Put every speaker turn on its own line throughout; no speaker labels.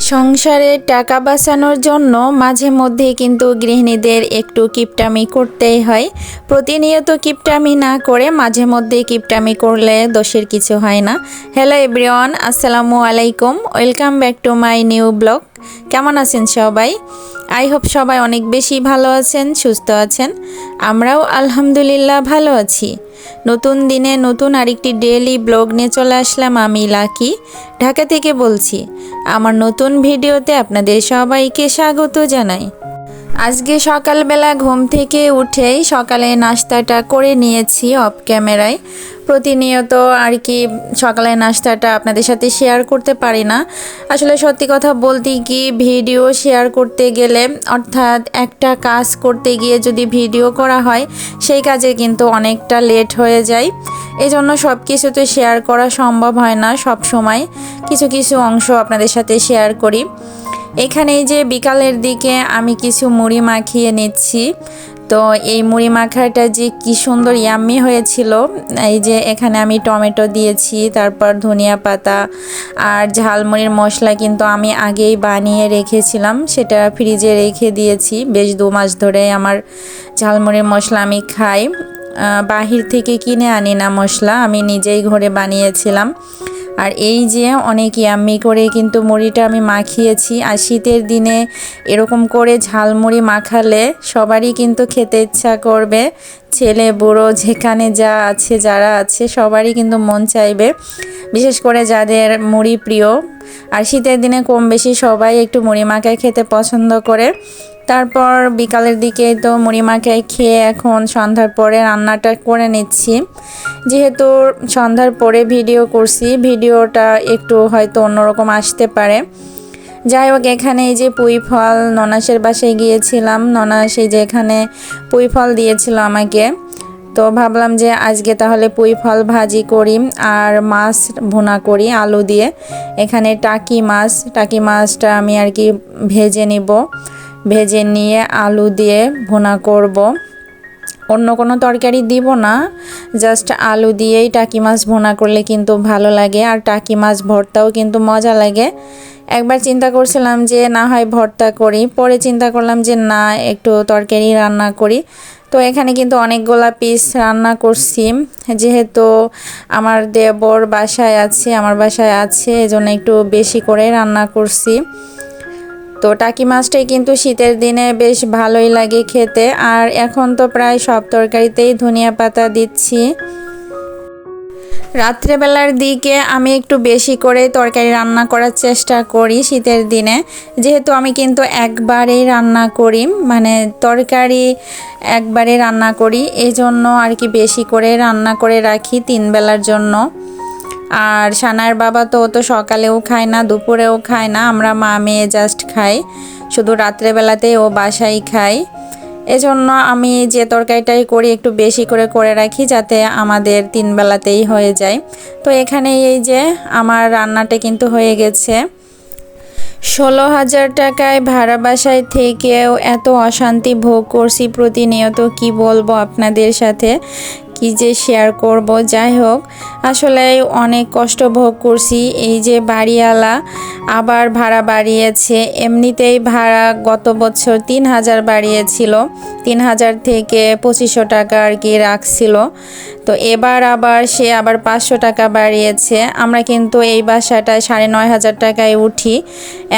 সংসারে টাকা বাঁচানোর জন্য মাঝে মধ্যে কিন্তু গৃহিণীদের একটু কিপটামি করতেই হয়। প্রতিনিয়ত কিপটামি না করে মাঝে মধ্যে কিপটামি করলে দোষের কিছু হয় না। হ্যালো এভরিওয়ান আসসালামু আলাইকুম। Welcome back to my new blog কেমন আছেন সবাই? আই হোপ সবাই অনেক বেশি ভালো আছেন, সুস্থ আছেন। আমরাও আলহামদুলিল্লাহ ভালো আছি। নতুন দিনে নতুন আরেকটি ডেলি ব্লগ নিয়ে চলে আসলাম আমি লাকি। ঢাকা থেকে বলছি, আমার নতুন ভিডিওতে আপনাদের সবাইকে স্বাগত জানাই। আজকে সকালবেলা ঘুম থেকে উঠেই সকালে নাস্তাটা করে নিয়েছি অফ ক্যামেরায় প্রতিনিয়ত আর কি সকালে নাস্তাটা আপনাদের সাথে শেয়ার করতে পারি না। আসলে সত্যি কথা বলতে কি ভিডিও শেয়ার করতে গেলে, অর্থাৎ একটা কাজ করতে গিয়ে যদি ভিডিও করা হয়, সেই কাজে কিন্তু অনেকটা লেট হয়ে যায়। এই জন্য সব কিছু তো শেয়ার করা সম্ভব হয় না সব সময় কিছু কিছু অংশ আপনাদের সাথে শেয়ার করি। এখানে যে বিকালের দিকে আমি কিছু মুড়ি মাখিয়ে নিচ্ছি। তো এই মুড়ি মাখাটা যে কি সুন্দর ইয়াম্মি হয়েছিল। এই যে এখানে আমি টমেটো দিয়েছি, তারপর ধনিয়া পাতা আর ঝালমুড়ির মশলা কিন্তু আমি আগেই বানিয়ে রেখেছিলাম। সেটা ফ্রিজে রেখে দিয়েছি। বেশ দু মাস ধরে আমার ঝালমুড়ির মশলা আমি খাই। বাহির থেকে কিনে আনি না মশলা, আমি নিজেই ঘরে বানিয়েছিলাম। আর এই যে অনেক ইয়াম্মি করে কিন্তু মুড়িটা আমি মাখিয়েছি। আর শীতের দিনে এরকম করে ঝালমুড়ি মাখালে সবারই কিন্তু খেতে ইচ্ছা করবে। ছেলে, বুড়ো, যেখানে যা আছে, যারা আছে, সবারই কিন্তু মন চাইবে। বিশেষ করে যাদের মুড়ি প্রিয়। আর শীতের দিনে কম বেশি সবাই একটু মুড়ি মাখায় খেতে পছন্দ করে। তারপর বিকালের দিকে তো মুড়ি মাখায় খেয়ে এখন সন্ধ্যার পরে রান্নাটা করে নিচ্ছি। যেহেতু সন্ধ্যার পরে ভিডিও করছি, ভিডিওটা একটু হয়তো অন্যরকম আসতে পারে। যাই হোক, এখানে এই যে পুঁই ফল ননাসের বাসায় গিয়েছিলাম। ননাস এই যে এখানে পুঁই ফল দিয়েছিল আমাকে। তো ভাবলাম যে আজকে তাহলে পুঁই ফল ভাজি করি আর মাছ ভুনা করি আলু দিয়ে। এখানে টাকি মাছ, টাকি মাছটা আমি আর কি ভেজে নিব। ভেজে নিয়ে আলু দিয়ে ভুনা করব। অন্য কোনো তরকারি দিব না জাস্ট আলু দিয়েই টাকি মাছ ভুনা করলে কিন্তু ভালো লাগে, আর টাকি মাছ ভর্তাও কিন্তু মজা লাগে। একবার চিন্তা করছিলাম যে না হয় ভর্তা করি, পরে চিন্তা করলাম যে না, একটু তরকারি রান্না করি। তো এখানে কিন্তু অনেকগুলা পিস রান্না করছি, যেহেতু আমার দেবর বাসায় আছে, আমার বাসায় আছে, এজন্য একটু বেশি করে রান্না করছি। তো টাকি মাছটাই কিন্তু শীতের দিনে বেশ ভালোই লাগে খেতে। আর এখন তো প্রায় সব তরকারিতেই ধনিয়া পাতা দিচ্ছি। রাত্রেবেলার দিকে আমি একটু বেশি করে তরকারি রান্না করার চেষ্টা করি শীতের দিনে। যেহেতু আমি কিন্তু একবারেই রান্না করি মানে তরকারি একবারে রান্না করি এই জন্য আর কি বেশি করে রান্না করে রাখি তিন বেলার জন্য। আর সানার বাবা তো ও তো সকালেও খায় না, দুপুরেও খায় না, আমরা মা মেয়ে জাস্ট খাই। শুধু রাত্রেবেলাতেই ও বাসায় খায়। এজন্য আমি যে তরকারিটাই করি একটু বেশি করে করে রাখি যাতে আমাদের তিন বেলাতেই হয়ে যায়। তো এখানে এই যে আমার রান্নাটা কিন্তু হয়ে গেছে। ষোলো হাজার টাকায় ভাড়া বাসায় থেকেও এত অশান্তি ভোগ করছি প্রতিনিয়ত, কি বলব আপনাদের সাথে? কি যে শেয়ার করব, যাই হোক, আসলে অনেক কষ্ট ভোগ করছি। এই যে বাড়িওয়ালা আবার ভাড়া বাড়িয়েছে, এমনিতেই ভাড়া গত বছর তিন হাজার বাড়িয়েছিল, তিন হাজার থেকে পঁচিশশো টাকা আর কি রাখছিল। তো এবার আবার সে আবার পাঁচশো টাকা বাড়িয়েছে। আমরা কিন্তু এই বাসাটায় সাড়ে নয় হাজার টাকায় উঠি।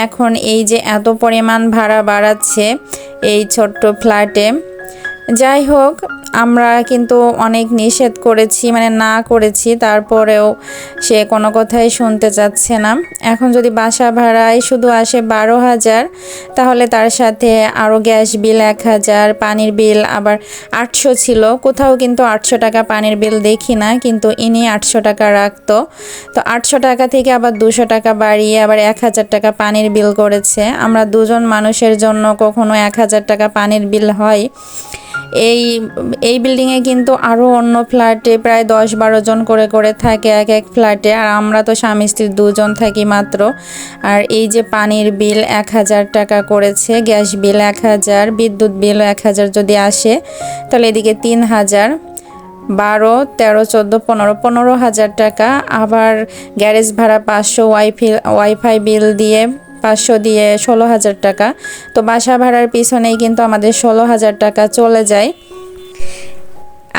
এখন এই যে এত পরিমাণ ভাড়া বাড়াচ্ছে এই ছোট্ট ফ্ল্যাটে যাই হোক, আমরা কিন্তু অনেক নিষেধ করেছি মানে না করেছি, তারপরেও সে কোনো কথাই শুনতে চাচ্ছে না। এখন যদি বাসা ভাড়ায় শুধু আসে বারো হাজার, তাহলে তার সাথে আরও গ্যাস বিল এক হাজার, পানির বিল আবার আটশো ছিল। কোথাও কিন্তু আটশো টাকা পানির বিল দেখি না, কিন্তু ইনি আটশো টাকা রাখতো। তো আটশো টাকা থেকে আবার দুশো টাকা বাড়িয়ে আবার এক হাজার টাকা পানির বিল করেছে। আমরা দুজন মানুষের জন্য কখনো এক হাজার টাকা পানির বিল হয়। এই এই বিল্ডিংয়ে কিন্তু আরও অন্য ফ্ল্যাটে প্রায় দশ বারো জন করে করে থাকে এক এক ফ্ল্যাটে আর আমরা তো স্বামী স্ত্রী দুজন থাকি মাত্র। আর এই যে পানির বিল এক হাজার টাকা করেছে, গ্যাস বিল এক হাজার, বিদ্যুৎ বিল এক হাজার যদি আসে, তাহলে এদিকে তিন হাজার, বারো, তেরো, চোদ্দ, পনেরো পনেরো হাজার টাকা। আবার গ্যারেজ ভাড়া পাঁচশো ওয়াইফাই ওয়াইফাই বিল দিয়ে পাঁচশো দিয়ে ষোলো হাজার টাকা। তো বাসা ভাড়ার পিছনেই কিন্তু আমাদের ষোলো হাজার টাকা চলে যায়।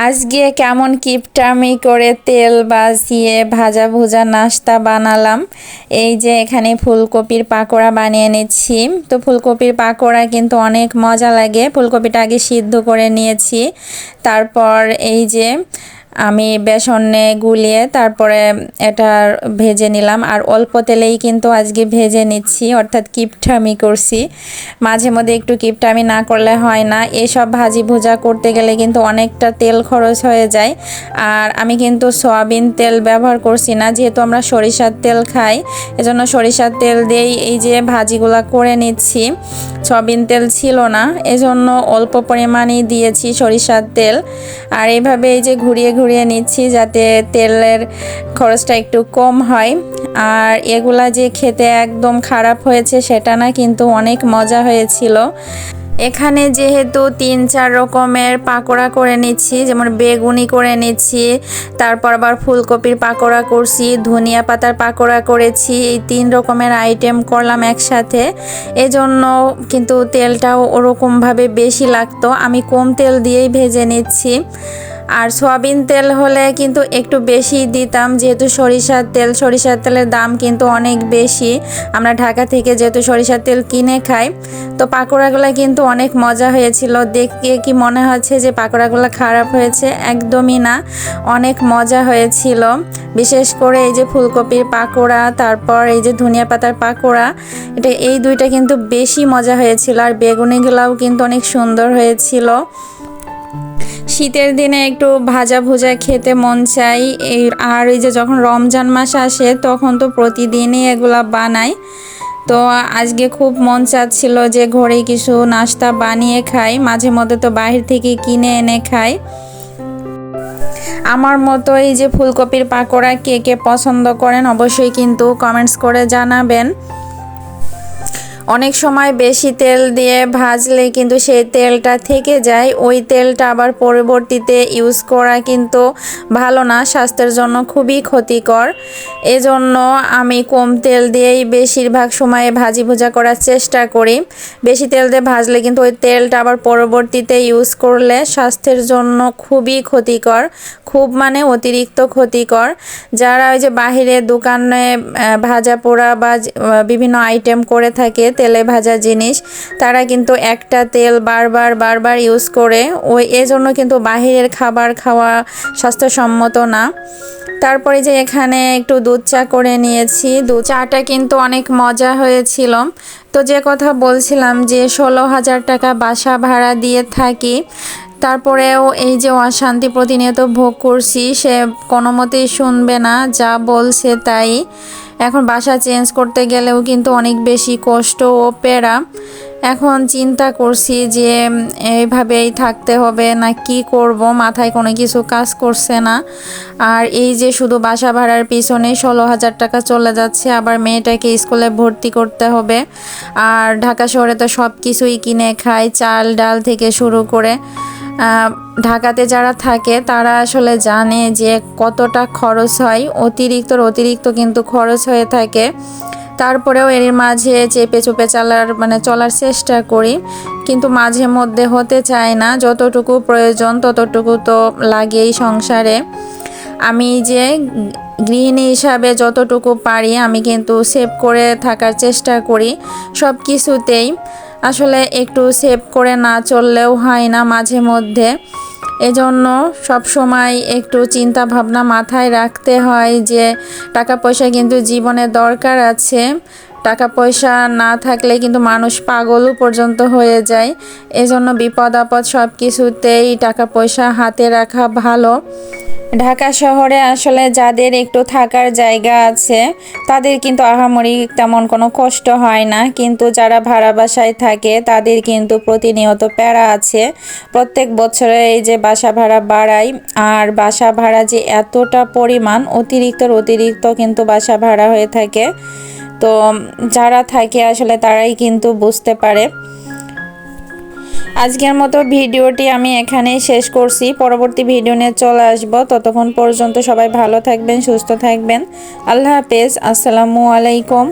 আজকে কেমন কিপটামি করে তেল বাজিয়ে ভাজা ভুজা নাস্তা বানালাম। এই যে এখানে ফুলকপির পাকোড়া বানিয়ে নিচ্ছি। তো ফুলকপির পাকোড়া কিন্তু অনেক মজা লাগে। ফুলকপিটা আগে সিদ্ধ করে নিয়েছি। তারপর এই যে আমি বেসনে গুলিয়ে তারপরে এটা ভেজে নিলাম। আর অল্প তেলেই কিন্তু আজকে ভেজে নিচ্ছি, অর্থাৎ কিপটামি করছি। মাঝে মধ্যে একটু কিপটামি না করলে হয় না। এসব ভাজি ভুজা করতে গেলে কিন্তু অনেকটা তেল খরচ হয়ে যায়। আর আমি কিন্তু সয়াবিন তেল ব্যবহার করছি না, যেহেতু আমরা সরিষার তেল খাই, এজন্য সরিষার তেল দিয়েই এই যে ভাজিগুলা করে নিচ্ছি। সয়াবিন তেল ছিল না, এজন্য অল্প পরিমাণেই দিয়েছি সরিষার তেল। আর এইভাবে এই যে ঘুরিয়ে নিচ্ছি যাতে তেলের খরচটা একটু কম হয়। আর এগুলা যে খেতে একদম খারাপ হয়েছে সেটা না, কিন্তু অনেক মজা হয়েছিল। এখানে যেহেতু তিন চার রকমের পাকোড়া করে নিচ্ছি, যেমন বেগুনি করে নিচ্ছি, তারপর আবার ফুলকপির পাকোড়া করছি, ধনিয়া পাতার পাকোড়া করেছি, এই তিন রকমের আইটেম করলাম একসাথে। এজন্য কিন্তু তেলটাও ওরকমভাবে বেশি লাগতো। আমি কম তেল দিয়েই ভেজে নিচ্ছি। আর সয়াবিন তেল হলে কিন্তু একটু বেশি দিতাম, যেহেতু সরিষার তেল, সরিষার তেলের দাম কিন্তু অনেক বেশি। আমরা ঢাকা থেকে যেহেতু সরিষার তেল কিনে খাই, তো পাকোড়াগুলো কিন্তু অনেক মজা হয়েছিল। দেখে কি মনে হচ্ছে যে পাকোড়াগুলো খারাপ হয়েছে? একদমই না, অনেক মজা হয়েছিল। বিশেষ করে এই যে ফুলকপির পাকোড়া, তারপর এই যে ধনিয়া পাতার পাকোড়া, এটা এই দুইটা কিন্তু বেশি মজা হয়েছিল। আর বেগুনিগুলাও কিন্তু অনেক সুন্দর হয়েছিল। শীতের দিনে একটু ভাজা ভুজা খেতে মন চাই। আর এই যে যখন রমজান মাস আসে, তখন তো প্রতিদিনই এগুলা বানাই। তো আজকে খুব মন চাচ্ছিল যে ঘরে কিছু নাস্তা বানিয়ে খাই, মাঝে মধ্যে তো বাহির থেকে কিনে এনে খাই। আমার মতো এই যে ফুলকপির পাকোড়া কে কে পছন্দ করেন অবশ্যই কিন্তু কমেন্টস করে জানাবেন। অনেক সময় বেশি তেল দিয়ে ভাজলে কিন্তু সেই তেলটা থেকে যায়। ওই তেলটা আবার পরবর্তীতে ইউজ করা কিন্তু ভালো না, স্বাস্থ্যের জন্য খুবই ক্ষতিকর। এজন্য আমি কম তেল দিয়েই বেশিরভাগ সময়ে ভাজি ভুজা করার চেষ্টা করি। বেশি তেল দিয়ে ভাজলে কিন্তু ওই তেলটা আবার পরবর্তীতে ইউজ করলে স্বাস্থ্যের জন্য খুবই ক্ষতিকর, খুব মানে অতিরিক্ত ক্ষতিকর। যারা ওই যে বাহিরে দোকানে ভাজা পোড়া বা বিভিন্ন আইটেম করে থাকে তেলে ভাজা জিনিস, তারা কিন্তু একটা তেল বারবার বারবার ইউজ করে। ওই, এজন্য কিন্তু বাহিরের খাবার খাওয়া স্বাস্থ্যসম্মত না। তারপরে যে এখানে একটু দুধ চা করে নিয়েছি। দুধ চাটা কিন্তু অনেক মজা হয়েছিল। তো যে কথা বলছিলাম যে, ষোলো হাজার টাকা বাসা ভাড়া দিয়ে থাকি। তারপরেও এই যে অশান্তি প্রতিনিয়ত ভোগ করছি, সে কোনো মতেই শুনবে না, যা বলছে তাই। এখন বাসা চেঞ্জ করতে গেলেও কিন্তু অনেক বেশি কষ্ট ও পেরা এখন চিন্তা করছি যে এইভাবেই থাকতে হবে না কি করব, মাথায় কোনো কিছু কাজ করছে না। আর এই যে শুধু বাসা ভাড়ার পিছনে ষোলো হাজার টাকা চলে যাচ্ছে, আবার মেয়েটাকে স্কুলে ভর্তি করতে হবে। আর ঢাকা শহরে তো সব কিছুই কিনে খায়, চাল ডাল থেকে শুরু করে। ঢাকাতে যারা থাকে, তারা আসলে জানে যে কতটা খরচ হয়। অতিরিক্ত অতিরিক্ত কিন্তু খরচ হয়ে থাকে। তারপরেও এর মাঝে চেপে চুপে চালার মানে চলার চেষ্টা করি। কিন্তু মাঝে মধ্যে হতে চায় না। যতটুকু প্রয়োজন ততটুকু তো লাগেই সংসারে। আমি যে গৃহিণী হিসাবে যতটুকু পারি, আমি কিন্তু সেভ করে থাকার চেষ্টা করি। সব কিছুতেই আসলে একটু সেভ করে না চললেও হয় না মাঝে মধ্যে। এজন্য সব সময় একটু চিন্তা ভাবনা মাথায় রাখতে হয় যে, টাকা পয়সা কিন্তু জীবনে দরকার আছে। টাকা পয়সা না থাকলে কিন্তু মানুষ পাগলও পর্যন্ত হয়ে যায়। এজন্য বিপদ আপদ সব কিছুতেই টাকা পয়সা হাতে রাখা ভালো। ঢাকা শহরে আসলে যাদের একটু থাকার জায়গা আছে, তাদের কিন্তু আহামরি তেমন কোনো কষ্ট হয় না। কিন্তু যারা ভাড়া বাসায় থাকে, তাদের কিন্তু প্রতিনিয়ত প্যারা আছে। প্রত্যেক বছরে এই যে বাসা ভাড়া বাড়ায়, আর বাসা ভাড়া যে এতটা পরিমাণ, অতিরিক্ত অতিরিক্ত কিন্তু বাসা ভাড়া হয়ে থাকে। তো যারা থাকে আসলে তারাই কিন্তু বুঝতে পারে। আজকের মতো ভিডিওটি আমি এখানেই শেষ করছি। পরবর্তী ভিডিও নিয়ে চলে আসব। ততক্ষণ পর্যন্ত সবাই ভালো থাকবেন, সুস্থ থাকবেন। আল্লাহ হাফেজ। আসসালামু আলাইকুম।